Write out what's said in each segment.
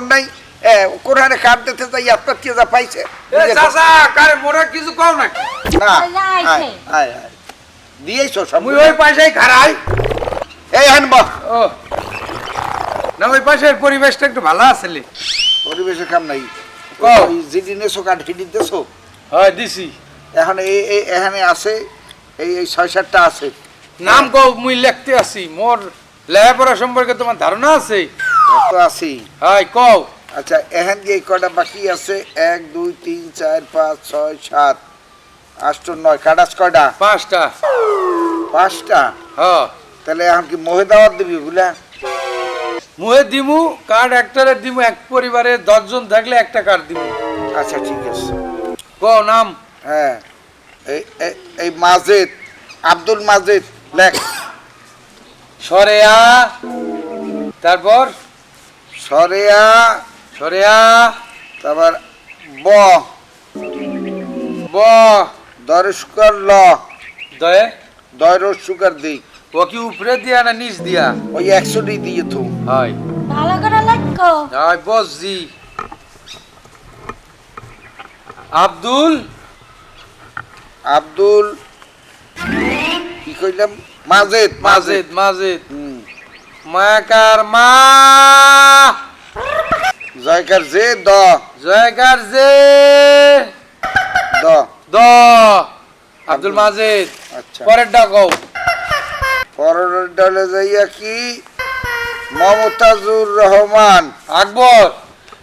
খবর নাই কোরআনে দিতে যাই আপনার কি যা পাইছে? চাচা কারে মোরা কিছু কও না। আয়, আয়। দিয়েছ সব। মুই ওই পাশেই খারাই এই হেন বহ ও। না ওই পাশের পরিবেশটা একটু ভালো আসলে কাম নাই। নেছো কাঠ দেছো হয় দিছি। এখন এই এই- এখানে আছে এই এই ছয় সাতটা আছে। নাম কও মুই লিখতে আছি। মোর লেখাপড়া সম্পর্কে তোমার ধারণা আছে? তো আছি হয় কও। আচ্ছা এখান এই কটা বাকি আছে এক দুই তিন চার পাঁচ ছয় সাত আষ্ট নয় কাটাস কয়টা? পাঁচটা। পাঁচটা? হ। তাহলে এখন কি মহে দাওয়াত দিবি বুলা? মুহে দিমু কার্ড একটারে দিমু এক পরিবারে দশজন থাকলে একটা কার্ড দিমু। আচ্ছা ঠিক আছে। কও নাম? হ্যাঁ এই এই- এই মাজেদ আব্দুল মাজেদ লেখ। সরেয়া তারপর? সরেয়া সরেয়া তারপর ব। ব দরস্কর ল। দয়ে? দয়র সুগার দিই ও কি উপরে দিয়া না নিচ দিয়া? ওই একশোটি দিয়ে তো হয়। ভালো করে লেখো। হয় বসজি। আব্দুল? আব্দুল কি কইলাম? মাজেদ। মাজেদ মাজেদ। হুম। মায়াকার মা। জয়কার যে দ। জয়কার যে দ। দ। আব্দুল মাজেদ। আচ্ছা। পরের ডাকও পরের দলে যাইয়া কি? মমতাজুর রহমান। আকবর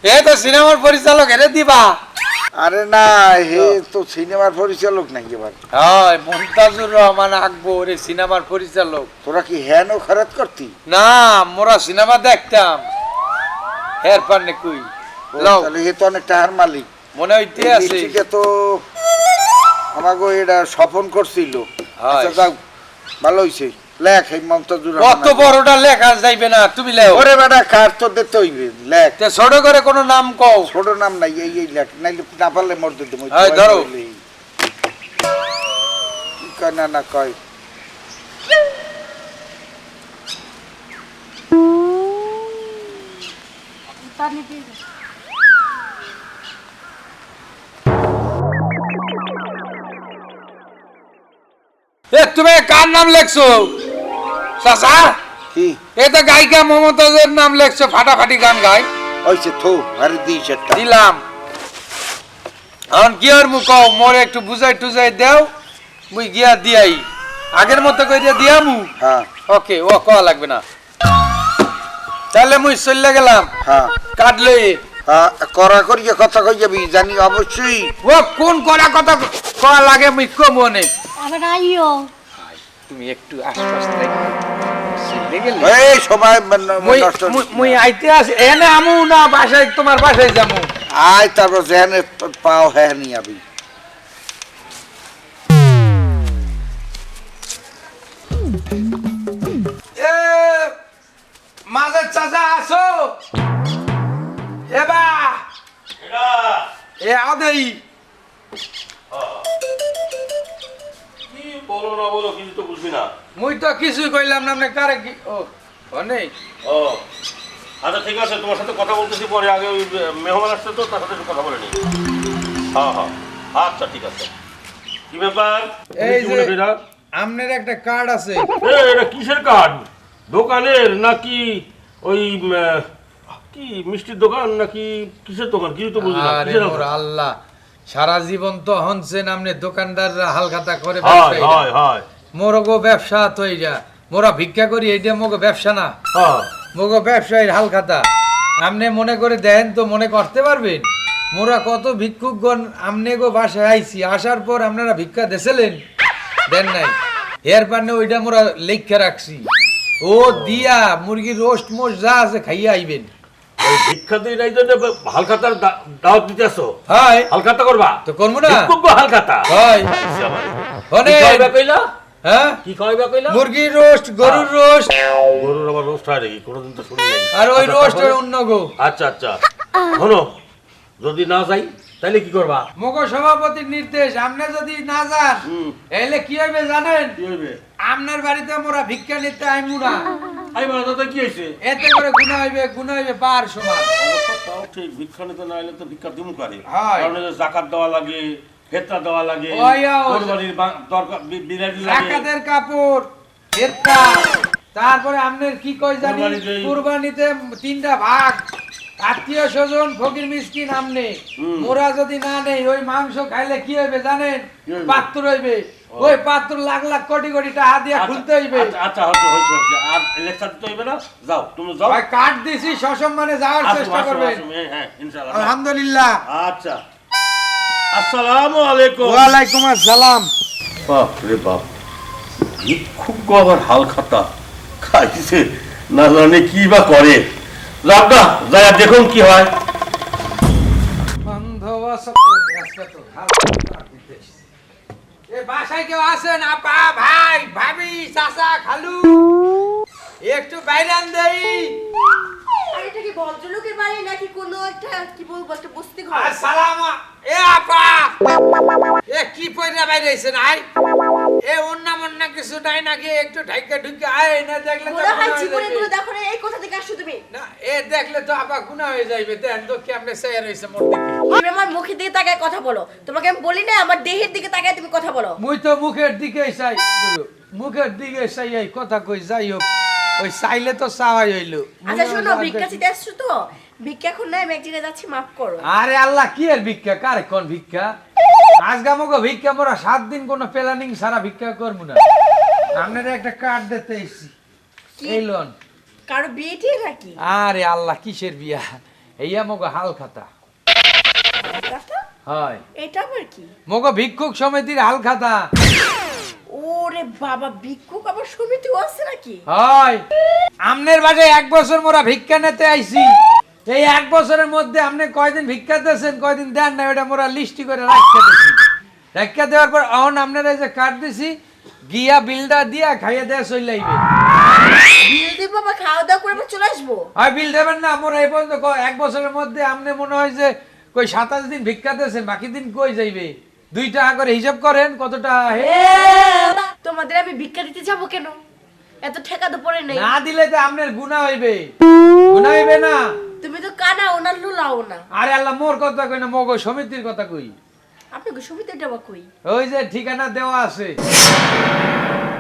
এ তো সিনেমার পরিচালক এরে দিবা। আরে না হে তো সিনেমার পরিচালক নাকি এবার? হয় মমতাজুর রহমান আকবর এই সিনেমার পরিচালক। তোরা কি হ্যান খারাপ করতি? না মোরা সিনেমা দেখতাম। হের পান্নে কুই? লও। তাহলে হে তো অনেক টাকার মালিক। মনে হইতে আছে। ডিস্ট্রিক্টে তো আমাকে এটা স্বপন করছিল। আচ্ছা যাও। ভালো হইছে। লেখ এই মমতাজুর কত রহমান বড়টা লেখা যাইবে না তুমি লেও। ওরে বেটা কার তো লেখ। তে ছোট করে কোনো নাম কও। ছোট নাম নাই এই এই লেখ। নাইলে না পারলে মরতে দেবো এই ধরো। কি না না পানি দিয়ে এ তুমি কার নাম লেখছো? চাচা? কি? এ তো গায়িকা মমতাজের নাম লেখছো ফাটাফাটি গান গায়। হইছে থো আরে সেটা। দিলাম। এখন কি আর মু কও মোরে একটু বুঝাই টুজাই দেও মুই গিয়া দিয়াই। আগের মতো কইরা দিয়ামু হ্যাঁ। ওকে ও কওয়া লাগবে না। তাহলে মুই চলে গেলাম। হ্যাঁ। কাটলে। হ্যাঁ করা করিয়ে কথা কই যাবি জানি অবশ্যই। ও কোন করা কথা কওয়া লাগে মুই কমু নে। আবার আইও তুমি একটু আশপাশ থেকে এই সময় মুই নষ্ট মুই- মুই আইতে আছি এনে আমু না বাসায় তোমার বাসায় যামু। আয় তারপর যেখানে পাও হ্যাঁ নিয়ে আবি। এ মাঝে চাচা আসো। এবা এ আদেই। কিছু তো বুঝবি না। মুই তো কিছুই কইলাম না আপনি কারে কি ও ও ও আচ্ছা ঠিক আছে তোমার সাথে কথা বলতেছি পরে আগে ওই মেহমান আসছে তো তার সাথে একটু কথা বলে নি হ্যাঁ হ্যাঁ। আচ্ছা ঠিক আছে। কি ব্যাপার? এই যে- আমনের একটা কার্ড আছে। এটা কিসের কার্ড দোকানের নাকি ওই কি মিষ্টির দোকান নাকি কিসের দোকান? কিছু তো বুঝি না আরে কিসের আল্লাহ সারা জীবন তো হনছেন আপনি দোকানদাররা হালখাতা করে হয় হয় হয়। মোরগো ব্যবসা তো এইটা মোরা ভিক্ষা করি এইটা মোগো ব্যবসা না। মোগো ব্যবসায়ীর হালখাতা আপনি মনে করে দেন তো মনে করতে পারবেন। মোরা কত ভিক্ষুকগণ আমনে গো বাসায় আইছি আসার পর আপনারা ভিক্ষা দেছিলেন দেন নাই। হেয়ার পান্নে ওইটা মোরা লেখা রাখছি। ও দিয়া মুরগির রোস্ট মোস্ট যা আছে খাইয়া আইবেন। ভিক্ষা দিয়ে নাই জন্য হালখাতার দাওয়াত দিতে আসো হালখাতা করবা? তো করব না। হালখাতা হয়। কি শোনেন, কইবা কইলা হ্যাঁ? কি কইবা কইলা? মুরগির রোস্ট গরুর রোস্ট। গরুর আবার রোস্ট হয় নাকি? কোনোদিন তো শুনি নাই। আর ওই আচ্ছা, রোস্ট? অন্য গো। আচ্ছা আচ্ছা। শোনো যদি না যাই তাহলে কি করবা? মগ সভাপতির নির্দেশ আপনি যদি না যান এলে কি হবে জানেন? কি হইবে? আপনার বাড়িতে মোরা ভিক্ষা নিতে আইমু না। আই বলো দাদা কি হয়েছে এতে করে গুণা হইবে গুণা হইবে পার সমান। ঠিক ভিক্ষা নিতে না এলে তো ভিক্ষা দিমু কারে? কারণ জাকাত দেওয়া লাগে ফেতরা দেওয়া লাগে। কোরবানির বিরিয়ানি লাগে। জাকাতের কাপড় ফেরকা তারপরে আপনার কি কই জানি? কুরবানি কুরবানিতে তিনটা ভাগ। আত্মীয় স্বজন ফকির মিসকিন আমনে। মোরা যদি না নেই ওই মাংস খাইলে কি হইবে জানেন? পাত্র হইবে। ওই পাত্র লাখ লাখ কোটি কোটি টাকা দিয়া আচ্ছা, খুলতে হইবে। আচ্ছা, আচ্ছা হচ্ছে আর লেকচার দিতে হইবে না? যাও তুমি যাও। ভাই কাট দিছি সসম্মানে যাওয়ার চেষ্টা হ্যাঁ, হ্যাঁ, ইনশাআল্লাহ। আলহামদুলিল্লাহ। আচ্ছা। আসসালামু আলাইকুম। ওয়ালাইকুম আসসালাম। বাপ রে বাপ ভিক্ষুক আবার হাল খাতা। খাইছে না জানে কি বা করে। রাবদা যাই দেখুন কি হয়। বাসায় কেউ আছেন আপা ভাই ভাবি চাচা খালু? একটু বাইরে আন দেই। আর এটা কি ভদ্রলোকের বাড়ি নাকি কোনো একটা কি বলব একটা বস্তি ঘর? আসসালাম কি বাইরে আইছেন এ অন্য মন্য কিছু নাই নাকি? একটু ঢাইকা ঢুকে আয় না দেখলে তো মনে হয় জীবনে। দেখো না এই কোথা থেকে আসছো তুমি? না এ দেখলে তো গুণা হয়ে যাইবে। দেন তো কেমনে মোর দিকে। তুমি আমার মুখের দিকে তাকায় কথা বলো। তোমাকে আমি বলি না আমার দেহের দিকে তাকায় তুমি কথা বলো। মুই তো মুখের দিকে চাই মুখের দিকে চাই এই কথা কই যাই হোক। ওই চাইলে তো চাওয়াই হইল। আচ্ছা শোনো ভিক্ষা চিতে আসছো তো? ভিক্ষা এখন না আমি এক জায়গায় যাচ্ছি মাফ করো। আরে আল্লাহ কি এর ভিক্ষা? কারে কোন ভিক্ষা? আজগা ভিক্ষা সাত দিন কোনো প্ল্যানিং সারা ভিক্ষা করব না। আপনারা একটা কার্ড দিতে এসছি। এই লোন কারও বিয়ে নাকি? আরে আল্লাহ কিসের বিয়া? এইয়া মগো হাল খাতা। হয়। এটা আবার কি? মগো ভিক্ষুক সমিতির হাল খাতা। ওরে বাবা ভিক্ষুক আবার সমিতিও আছে নাকি? হয়। আমনের বাজে এক বছর মোরা ভিক্ষা নিতে আইছি। এই এক বছরের মধ্যে আপনি কয়দিন ভিক্ষা দিয়েছেন কয়দিন দেন না ওটা মোরা লিস্টি করে রাখতে দিছি। রাখতে দেওয়ার পর অহন আপনারা এই যে কার্ড দিছি গিয়া বিলটা দিয়া খাইয়ে দেয়া বিয়ে বাবা খাওয়া দাওয়া করে চলে আসব? বিল দেবেন না মোরা এই পর্যন্ত এক বছরের মধ্যে আপনি মনে হয় যে কই সাতাশ দিন ভিক্ষা দিয়েছেন বাকি দিন কই যাইবে? দুই টাকা করে হিসাব করেন কত টাকা হে তোমাদের আমি ভিক্ষা দিতে যাব কেন? এত ঠেকা তো পড়ে নেই। না দিলে তো আপনার গুণা হইবে। গুণা হইবে না। তুমি তো কানা ওনার লুলাও না। আরে আল্লাহ মোর কথা কই না মগো সমিতির কথা কই? আপনাকে সমিতিটা বা কই? ওই যে ঠিকানা দেওয়া আছে।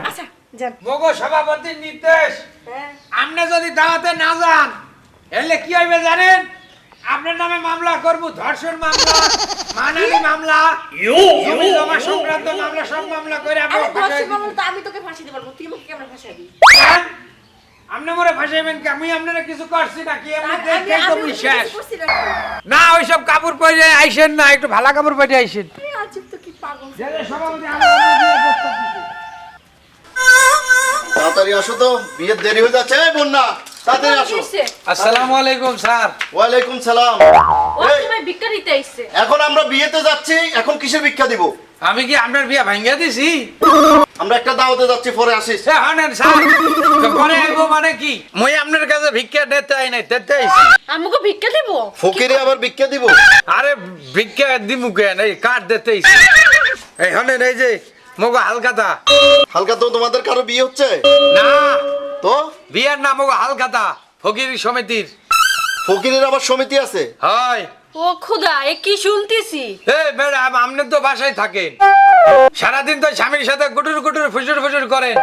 আচ্ছা যান। মগো সভাপতির নির্দেশ। হ্যাঁ। আপনি যদি দাওয়াতে না যান এলে কি হইবে জানেন? আপনার নামে মামলা করব ধর্ষণ মামলা মানালি মামলা জমি জমা সংক্রান্ত মামলা সব মামলা করে তো আমি তোকে ফাঁসি পারব তুই আমাকে কেমন ফাঁসাবি? আপনি মরে ফাঁসাইবেন কি আমি আপনারা কিছু করছি নাকি আমি দেখেন তো আমি মুই ওকে শেষ কিছু করছি নাকি? না ওইসব কাপড় পরে আইসেন না একটু ভালো কাপড় পরে আইসেন। তাড়াতাড়ি আসো তো বিয়ের দেরি হয়ে যাচ্ছে বন্যা? আসসালামু আলাইকুম স্যার। ওয়ালাইকুম সালাম। এখন আমরা বিয়েতে যাচ্ছি এখন কিসের ভিক্ষা দিব? আমি কি আপনার বিয়া ভাঙ্গা দিছি? আমরা একটা দাওয়াতে যাচ্ছি পরে আসিস। হনেন স্যার। পরে আইবো মানে কি? মই আপনার কাছে ভিক্ষা দিতে আই নাই দিতে আইছি। আমাকে ভিক্ষা দিব? ফকিরে আবার ভিক্ষা দিব? আরে ভিক্ষা দিমু কেন? এই কার্ড দিতে আইছি? এই হনেন এই যে মগো হালকাতা হালকা তো তোমাদের কারও বিয়ে হচ্ছে? না। তো বিয়ার নাম মগো হালকাতা ফকির সমিতির। ফকিরের আবার সমিতি আছে? হয়। ও খুদা এ কি শুনতেছি? এ ম্যাডাম আপনি তো বাসায় থাকেন। সারাদিন তো স্বামীর সাথে গুটুর গুটুর ফুসুর ফুসুর করেন।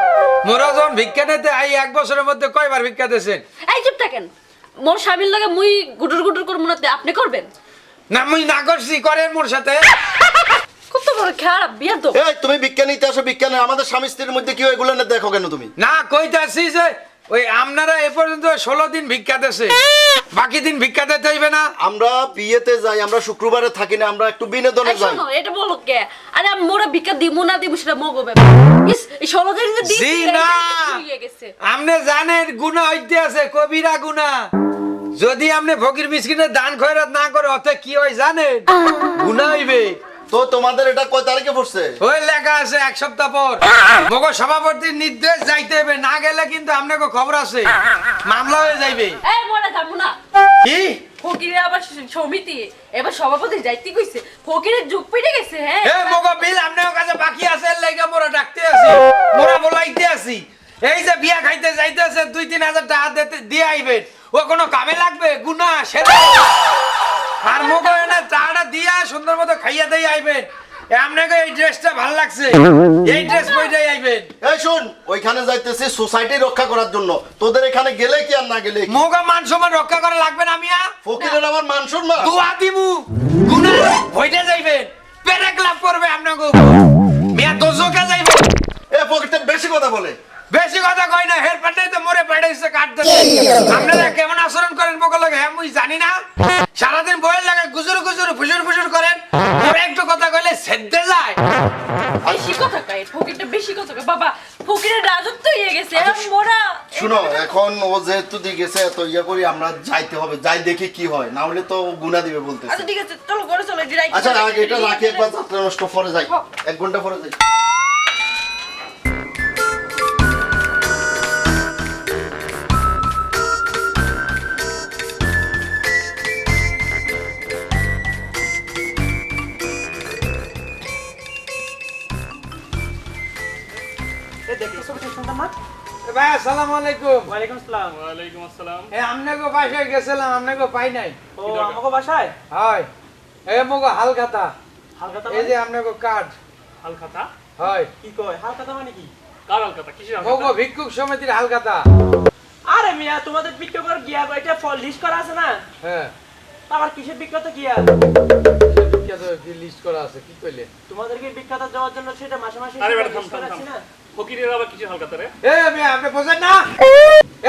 মোরা যখন ভিক্ষা নিতে আই এক বছরের মধ্যে কয়বার ভিক্ষা দিয়েছেন? এই চুপ থাকেন। মোর স্বামীর লগে মুই গুটুর গুটুর করব না আপনি করবেন? না মুই না করছি করেন মোর সাথে। খুব তো বড় খারাপ বিয়া তো এই তুমি আসো আমাদের স্বামী স্ত্রীর মধ্যে কি হয় এগুলো না দেখো কেন তুমি? না কইতাছি যে ওই আপনারা এ পর্যন্ত ষোলো দিন ভিক্ষা দেছে বাকি দিন ভিক্ষা দিতে হইবে না। আমরা বিয়েতে যাই আমরা শুক্রবারে থাকি না আমরা একটু বিনোদনে যাই। এটা বলো কে? আরে মোরা ভিক্ষা দিমু না দিমু সেটা মগো ব্যাপার। ষোলো দিন জি না। আপনি জানেন গুণা হইতে আছে কবিরা গুণা। যদি আপনি ফকির মিসকিনের দান খয়রাত না করে অতে কি হয় জানেন? গুণা হইবে। তো তোমাদের এটা কয় তারিখে পড়ছে? ওই লেখা আছে এক সপ্তাহ পর। মগো সভাপতির নির্দেশ যাইতে হবে না গেলে কিন্তু আপনাকে খবর আছে। মামলা হয়ে যাইবে। এই মোরা যাব না কি? ফকিরের আবার সমিতি এবার সভাপতি যাইতে কইছে ফকিরের যুগ পেটে গেছে হ্যাঁ? এ মগো বিল আপনার কাছে বাকি আছে মোরা ডাকতে আছি মোরা বলাইতে আছি। এই যে বিয়া খাইতে যাইতে আছে দুই তিন হাজার টাকা দিয়ে আইবেন। ও কোনো কামে লাগবে? গুনা সেটা আর মগো এনে চাটা দিয়া সুন্দর মতো খাইয়া দিয়ে আইবেন। আপনাকে এই ড্রেসটা ভালো লাগছে। এই ড্রেস পইটাই আইবেন। এই শুন ওইখানে যাইতেছি সোসাইটি রক্ষা করার জন্য। তোদের এখানে গেলে কি আর না গেলে কি? মান সম্মান রক্ষা করা লাগবে না মিয়া? ফকিরের আমার মান সম্মান? দুয়া দিমু। গুনা হইতে যাইবেন। পেরে ক্লাব করবে আপনাকে মিয়া দোজকে যাইবেন। এ ফকিরটা বেশি কথা বলে। বেশি কথা কই না হের পাটাই তো মরে পাঠাইছে কাটতে আপনারা কেমন আচরণ করেন বকল লাগে মুই জানি না। গুজুর গুজুর ফুসুর ফুসুর করেন মোরে একটু কথা কইলে সেদ্ধে যায়। বেশি কথা কয় ফকিরটা বেশি কথা কয়। বাবা ফকিরের রাজত্ব হয়ে গেছে আর মোরা শুনো এখন ও যেহেতু দিয়ে গেছে এত ইয়ে করি আমরা যাইতে হবে যাই দেখি কি হয় না হলে তো গুনা দিবে বলতেছে। আচ্ছা ঠিক আছে চলো ঘরে চলো আচ্ছা আগে এটা রাখি একবার যাত্রা নষ্ট পরে যাই এক ঘণ্টা পরে যাই। আসসালামু আলাইকুম। ওয়ালাইকুম আসসালাম। ওয়ালাইকুম আসসালাম। এ আমনেগো বাসায় গেছিলাম আমনেগো পাই নাই। ও আমাকে বাসায়? হয়। এ মগো হালখাতা। হালকাতা এই যে আমনেগো কার্ড হালকাতা হয়। কি কয়? হালকাতা মানে কি? কার হালকাতা কিসের মগো ভিক্ষুক সমিতির হালখাতা। আরে মিয়া তোমাদের বিজ্ঞাপন গিয়া এটা ফল লিস্ট করা আছে না? হ্যাঁ। আবার কিসের বিখ্যাত গিয়া? বিখ্যাত কি লিস্ট করা আছে কি কইলে? তোমাদেরকে বিখ্যাত যাওয়ার জন্য সেটা মাসে মাসে আরে বেটা, থাম, থাম, করা থাম। আছে না। ফকিরের আবার কিছু হালকাতা রে এ আমি আপনি বোঝেন না?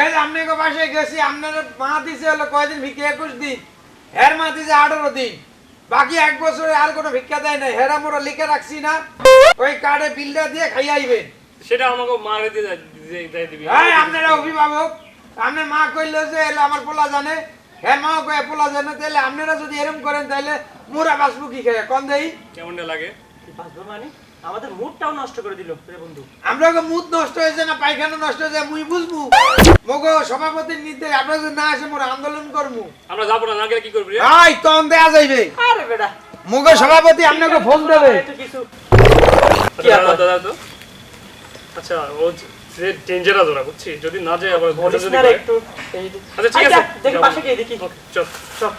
এই যে আপনি গো গেছি আপনার মা দিছে হলো কয়দিন ভিক্ষা? একুশ দিন। হের মা দিছে আঠারো দিন। বাকি এক বছরে আর কোনো ভিক্ষা দেয় নাই। হেরা মোরা লিখে রাখছি না। ওই কার্ডে বিলটা দিয়ে খাই আইবেন। সেটা আমাকে মারে দিয়ে যায়- দিয়ে- দিয়ে দিবি। এই আপনারা অভিভাবক। আপনার মা কইলো যে আমার পোলা জানে। হ্যাঁ মা কয়ে পোলা জানে। তাহলে আপনারা যদি এরম করেন তাহলে মোরা বাঁচবো কি খেয়ে কন দেই? কেমন লাগে? কি বাঁচবো মানে? আমাদের মুডটাও নষ্ট করে দিল রে বন্ধু। আমরা মুদ নষ্ট হয়েছে না পায়খানা নষ্ট হয়েছে মুই বুঝব। মগো সভাপতির নির্দেশ আপনারা যদি না আসে মোরা আন্দোলন করব। আমরা যাব না না গেলে কি করবি রে? আই তখন দেয়া যাইবে। আরে বেটা। মুগো সভাপতি আপনাকে ফোন দেবে। একটু কিছু। কি দাদা দাদা তো? আচ্ছা ও যে ডেঞ্জারাস ওরা বুঝছি যদি না যায় আবার বলিস যদি না একটু এই যে- আচ্ছা ঠিক আচ্ছা, আছে। দেখি পাশে গিয়ে দেখি। চল। চল।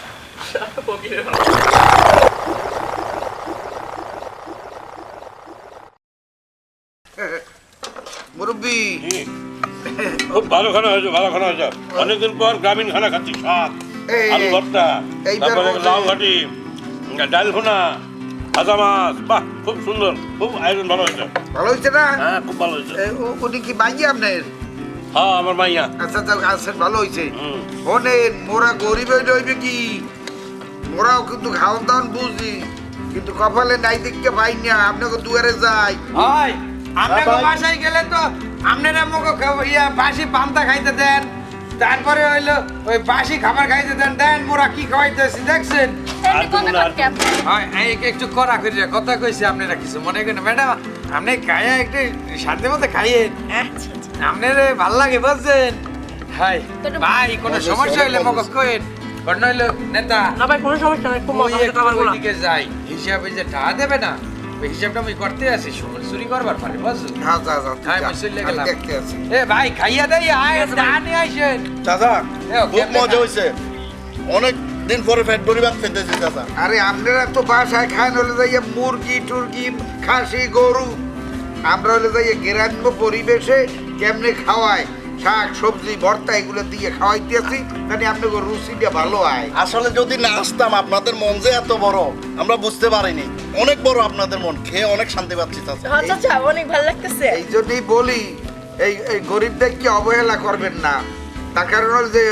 মুরব্বী। খুব ভালো খানা হয়েছে ভালো খানা হয়েছে। অনেকদিন পর গ্রামীণ খানা খাচ্ছি শাক আলু ভর্তা তারপরে লাউ ঘাটি ডাল ভুনা ভাজা মাছ। বাহ খুব সুন্দর খুব আয়োজন ভালো হয়েছে। ভালো হয়েছে না? হ্যাঁ খুব ভালো হয়েছে। উনি কি বাইয়ে আপনার? হ্যাঁ আমার মাইয়া। আচ্ছা আচ্ছা ভালো হয়েছে। শোনেন মোরা গরিব হইলে কি? মোরাও কিন্তু খাওয়ান দাওয়ান বুঝি কিন্তু কপালে নাই দেখতে পাই না আপনাকে দুয়ারে যাই। হয় আপনাকে বাসায় গেলে তো আপনারা মগো ইয়া বাসি পান্তা খাইতে দেন তারপরে হইল ওই বাসি খাবার খাইতে দেন দেন মোরা কি খাওয়াইতেছি দেখছেন? হয় একটু করা করি কথা কইছি আপনারা কিছু মনে করেন ম্যাডাম আপনি খাইয়া একটু শান্তি মতো খাইয়েন। আচ্ছা আচ্ছা। আপনার ভালো লাগে বুঝছেন? হাই ভাই কোনো সমস্যা হইলে মগো কইন কোন হইল নেতা। না ভাই কোনো সমস্যা নাই খুব ওই মজা হচ্ছে একটু খাবারগুলো ওইদিকে যাই। হিসাবে যে টাকা দেবে না ওই হিসাবটা আমি করতে আছি সময় চুরি করবার পারে হ্যাঁ যা যা হ্যাঁ, আমি চলে গেলাম। দেখতে আছি। এ ভাই খাইয়া দেই আয় দানি আইছেন খুব মজা অনেক দিন পরে ফ্যাট বড়ি ভাত খেতেছি চাচা। আরে আপনারা তো বাসায় খান হলে যাইয়া মুরগি টুরগি খাসি গরু আমরা হলে যাইয়া গ্রাম্য পরিবেশে কেমনে খাওয়ায়? শাক সবজি ভর্তা এগুলো দিয়ে খাওয়াইতেছি মানে আপনাকে রুচিটা ভালো হয়। আসলে যদি না আসতাম আপনাদের মন যে এত বড় আমরা বুঝতে পারিনি। অনেক বড় আপনাদের মন খেয়ে অনেক শান্তি পাচ্ছি আচ্ছা আচ্ছা অনেক ভালো লাগতেছে। এই জন্যই বলি এই এই গরিবদেরকে অবহেলা করবেন না? তার কারণ যে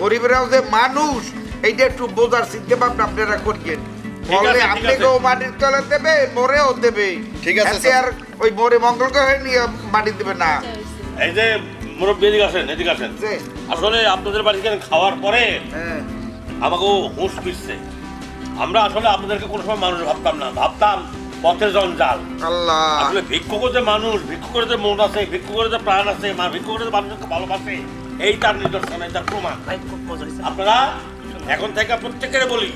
গরিবরাও যে মানুষ এইটা একটু বোঝার চিন্তা ভাবনা আপনারা আছে, আপনাকেও মাটির তলে দেবে মরেও দেবে। ঠিক আছে, আর ওই মরে মঙ্গল গ্রহে নিয়ে মাটি দেবে না। এই যে মুরব্বী এদিকে আসেন এদিকে আসেন। আসলে আপনাদের বাড়িতে খাওয়ার পরে হ্যাঁ, আমাকেও হুঁশ ফিরছে। আমরা আসলে আপনাদেরকে কোনো সময় মানুষ ভাবতাম না। ভাবতাম পথের জঞ্জাল আল্লাহ। আসলে ভিক্ষুকের যে মানুষ ভিক্ষুকের যে মন আছে ভিক্ষুকের যে প্রাণ আছে মা ভিক্ষুকের যে মানুষকে ভালোবাসে এই তার নিদর্শন এই তার প্রমাণ। আপনারা এখন থেকে প্রত্যেকের বলি।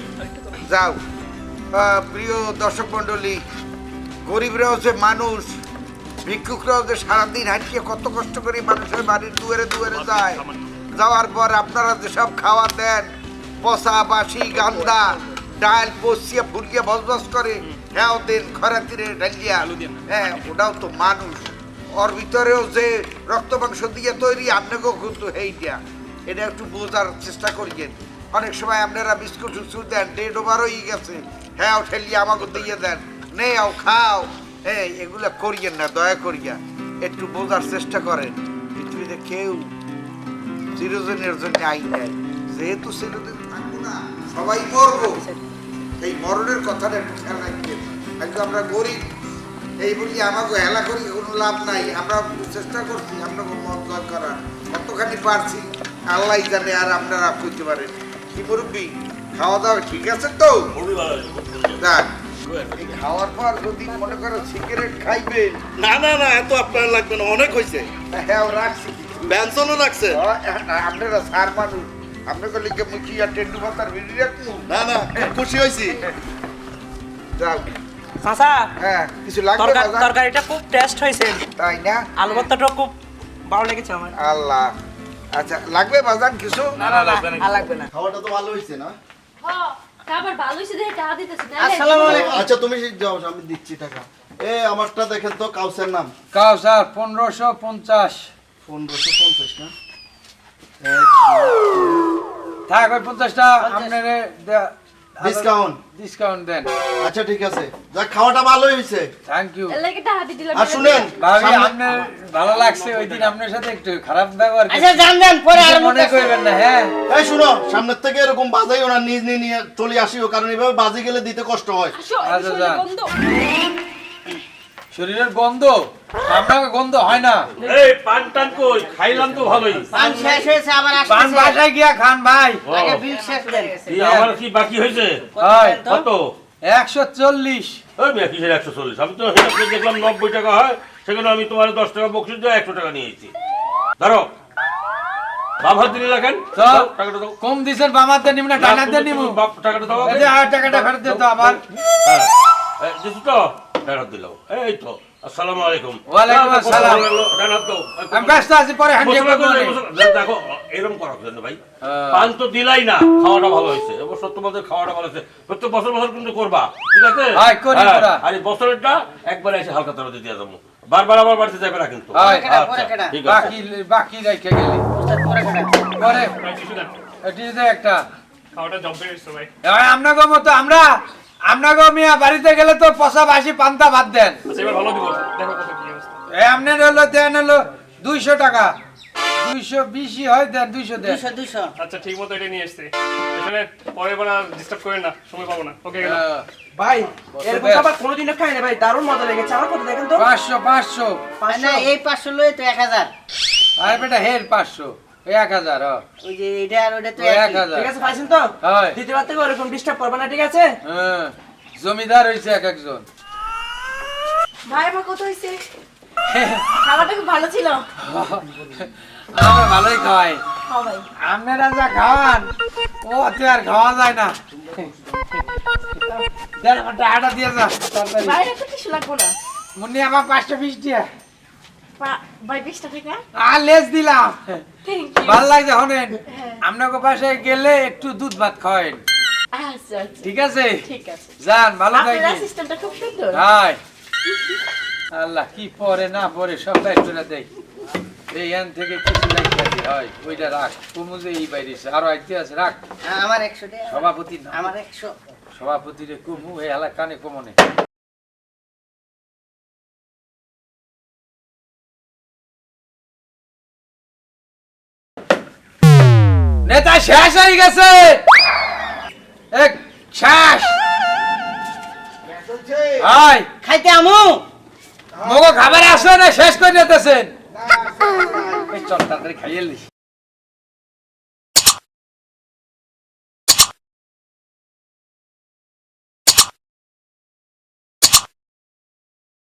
যাও। প্রিয় দর্শক মন্ডলী গরিবরাও যে মানুষ ভিক্ষুকরাও যে সারাদিন হাঁটিয়ে কত কষ্ট করে মানুষের বাড়ির দুয়ারে দুয়ারে যায়। যাওয়ার পর আপনারা যেসব খাওয়া দেন, পচা বাসি, গান্দা, ডাল পচিয়া ফুলিয়া বসবাস করে হ্যাঁ দেন খরাতিরে ডালিয়া হ্যাঁ ওটাও তো মানুষ। ওর ভিতরেও যে রক্ত মাংস দিয়ে তৈরি আপনাকেও কিন্তু এইটা এটা একটু বোঝার চেষ্টা করিয়েন। অনেক সময় আপনারা বিস্কুট উস্কুট দেন ডেট ওভার হয়ে গেছে। হ্যাঁ ঠেলিয়ে আমাকে দিয়ে দেন। নেও, খাও। হ্যাঁ এগুলো করিয়েন না দয়া করিয়া। একটু বোঝার চেষ্টা করেন পৃথিবীতে কেউ চিরজনের জন্য আইন নেয় যেহেতু চিরদিন থাকব না সবাই মরবো। এই মরণের কথাটা একটু খেয়াল রাখবেন। একটু আমরা গরিব। এই বলি আমাকে হেলা করি কোনো লাভ নাই। আমরা চেষ্টা করছি আপনাকে মন জয় করার। কতখানি পারছি আল্লাহ জানে আর আপনারা করতে পারেন। কি মুরব্বী খাওয়া দাওয়া ঠিক আছে তো। যাক। এই খাওয়ার পর যদি মনে করো সিগারেট খাইবেন না না না এত আপনার লাগবে না অনেক হয়েছে হ্যাঁ রাখছি। কিছু। ব্যঞ্জনও রাখছে। আপনারা সার মানুষ। আপনাকে লিখে মুখি আর টেন্ডু পাতার ভিড়ি রাখব? না না খুশি হয়েছি যাও। চাচা হ্যাঁ কিছু লাগবে তরকারি তরকারিটা খুব টেস্ট হয়েছে তাই না? আলু খুব ভালো লেগেছে আমার। আল্লাহ। আচ্ছা লাগবে বাজান কিছু? না না লাগবে না লাগবে না। খাওয়াটা তো ভালো হয়েছে না? হ্যাঁ খাবার ভালো হয়েছে দেখে টাকা দিতেছি না আসসালামু আলাইকুম। আচ্ছা তুমি যাও আমি দিচ্ছি টাকা। এ আমারটা দেখেন তো কাউসের নাম। কাউ স্যার পনেরোশো পঞ্চাশ। পনেরোশো পঞ্চাশ না? থাক ওই পঞ্চাশটা আপনার ডিসকাউন্ট ডিসকাউন্ট দেন আচ্ছা ঠিক আছে। যাক খাওয়াটা ভালোই হয়েছে। থ্যাংক ইউ এর লাগে টাকা দিয়ে দিলাম আর শুনেন ভাবি আপনার ভালো লাগছে ওই দিন আপনার সাথে একটু খারাপ ব্যবহার আচ্ছা করছি। যান যান পরে আর মনে করবেন না হ্যাঁ? এই শুনো সামনের থেকে এরকম বাজাই নিজ নিয়ে নিয়ে চলে আসিও কারণ এভাবে বাজে গেলে দিতে কষ্ট হয়। আচ্ছা, যান। শরীরের গন্ধ? আপনাকে গন্ধ হয় না। এই পান টান কই? খাইলাম তো ভালোই। পান শেষ হয়েছে আবার পান বাসায় গিয়া খান ভাই। আগে বিল শেষ দেন। কি আমার কি বাকি হয়েছে? কত? একশো চল্লিশ। ওই মেয়ে কিসের একশো চল্লিশ? আমি তো হিসাব করে দেখলাম নব্বই টাকা হয় সেখানে আমি তোমার দশ টাকা বকশিস দিয়ে একশো টাকা নিয়েছি। ধরো। বাপ হাত দিলে রাখেন। টাকাটা দাও। কম দিছেন বামাতে নিব না টানাতে নিব বাপ টাকাটা দাও। এই যে আর টাকাটা ফেরত দে তো আবার হ্যাঁ। দিছো তো ফেরত দিলাম। এই তো। আসসালামু আলাইকুম। ওয়ালাইকুম না, না, আসসালাম। কথা বলো, ফেরত দাও। আমি ব্যস্ত আছি পরে হ্যান্ডেল বসো, করব বসো, নে। বসো, দেখো এরকম করার জন্য ভাই। হ্যাঁ। পান তো দিলাই না খাওয়াটা ভালো হয়েছে। এবার সত্য খাওয়াটা ভালো হয়েছে। প্রত্যেক বছর বছর কিন্তু করবা ঠিক আছে? হয়, করি হ্যাঁ, করা। আর বছরেরটা একবারে এসে হালকা তারা দিয়ে যাব। বারবার আবার বাড়িতে যাবে না কিন্তু। হয়, আচ্ছা, বাকি বাকি রেখে গেলি। পরে একটা খাওয়াটা জব্বে ভাই। আপনাকে মতো আমরা আপনাকে মিয়া বাড়িতে গেলে তো পচা বাসি পান্তা ভাত দেন। আচ্ছা এবার ভালো দিব। দেখো কত কি অবস্থা। এ আপনার হলো দেন হলো দুইশো টাকা। দুইশো বিশই হয় দেন দুইশো দেন। দুশো দুশো আচ্ছা ঠিক মতো এটা নিয়ে এসছি এখানে পরে এবার ডিস্টার্ব করেন না সময় পাবো না। ওকে হ্যাঁ, ভাই এরকম খাবার কোনোদিনও খাই না ভাই। দারুণ মজা লেগেছে। আমার কত দেখেন তো। পাঁচশো পাঁচশো। না এই পাঁচশো লই তো এক হাজার। আর বেটা হের পাঁচশো। এক হাজার ওই যে এটা আর ওটা তো এক হাজার। ঠিক আছে পাইছেন তো? দ্বিতীয়বার থেকে ওরকম ডিস্টার্ব করবে না ঠিক আছে? হ্যাঁ। জমিদার হয়েছে এক একজন। ভাই আমার কত হয়েছে খাবারটা খুব ভালো ছিল। আমরা ভালোই খাওয়াই হ্যাঁ ভাই। আপনারা যা খাওয়ান ও তো আর খাওয়া যায় না। টাকাটা দিয়ে যা তাড়াতাড়ি। ভাই এত কিছু লাগবো না। মুন্নি আমার পাঁচটা বিশ দিয়ে। ভাই বিশটা টাকা আর লেস দিলাম। থ্যাংক ইউ ভালো লাগছে হনেন? হ্যাঁ। আপনাকে বাসায় গেলে একটু দুধ ভাত আচ্ছা আচ্ছা। ঠিক আছে? ঠিক আছে। যান ভালো আপনার সিস্টেমটা খুব সুন্দর। হাই। আল্লাহ কি পরে না পরে সব বাইর দেয় এই থেকে কিছু হয় ওইটা রাখ। কুমুজে এই বাইরে আরও আইতে আছে রাখ। হ্যাঁ, আমার একশো সভাপতি আমার একশো। সভাপতি রে কুমু এই এলাকা কানে কমনে নেতা শেষ হয়ে গেছে। এক শেষ। হয় খাইতে আমু। মগো খাবার আসলে না শেষ করে দিতেছেন। চল তাড়াতাড়ি খাইয়ে লিস